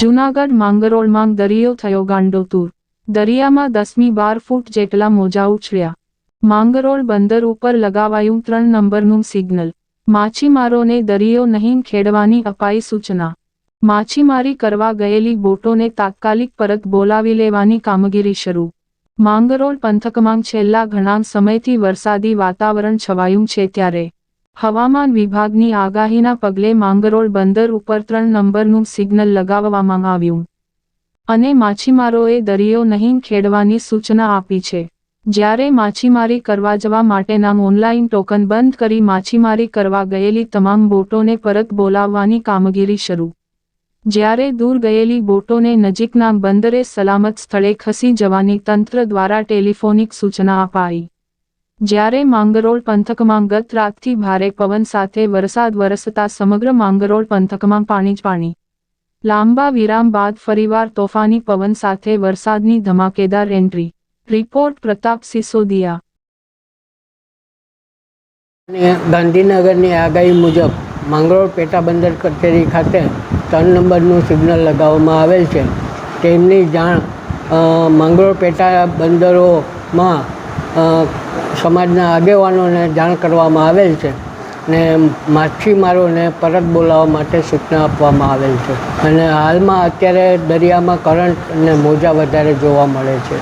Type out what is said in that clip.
જૂનાગઢ માંગરોળમાં દરિયો થયો ગાંડોતુર. દરિયામાં દસમી બાર ફૂટ જેટલા મોજા ઉછળ્યા. માંગરોળ બંદર ઉપર લગાવાયું ત્રણ નંબરનું સિગ્નલ. માછીમારોને દરિયો નહીં ખેડવાની અપાઈ સૂચના. માછીમારી કરવા ગયેલી બોટોને તાત્કાલિક પરત બોલાવી લેવાની કામગીરી શરૂ. માંગરોળ પંથકમાં છેલ્લા ઘણા સમયથી વરસાદી વાતાવરણ છવાયું છે ત્યારે હવામાન વિભાગની આગાહીના પગલે માંગરોળ બંદર ઉપર ત્રણ નંબરનું સિગ્નલ લગાવવામાં આવ્યું. અને માછીમારોએ દરિયો નહીં ખેડવાની સૂચના આપી છે. જ્યારે માછીમારી કરવા જવા માટેના ઓનલાઈન ટોકન બંધ કરી માછીમારી કરવા ગયેલી તમામ બોટોને પરત બોલાવવાની કામગીરી શરૂ. જ્યારે દૂર ગયેલી બોટોને નજીકના બંદરે સલામત સ્થળે ખસી જવાની તંત્ર દ્વારા ટેલિફોનિક સૂચના અપાઈ. જ્યારે માંગરોળ પંથકમાં ગત રાતથી ભારે પવન સાથે વરસાદ વરસતા સમગ્ર માંગરોળ પંથકમાં પાણી જ પાણી. લાંબા વિરામ બાદ ફરીવાર તોફાની પવન સાથે વરસાદની ધમાકેદાર એન્ટ્રી. રિપોર્ટ પ્રતાપ સિસોદિયા. ગાંધીનગરની આગાહી મુજબ માંગરોળ પેટા બંદર કચેરી ખાતે ત્રણ નંબરનું સિગ્નલ લગાવવામાં આવેલ છે. તેમની જાણ માંગરોળ પેટા બંદરોમાં સમાજના આગેવાનોને જાણ કરવામાં આવેલ છે ને માછીમારોને પરત બોલાવવા માટે સૂચના આપવામાં આવેલ છે. અને હાલમાં અત્યારે દરિયામાં કરંટ અને મોજા વધારે જોવા મળે છે.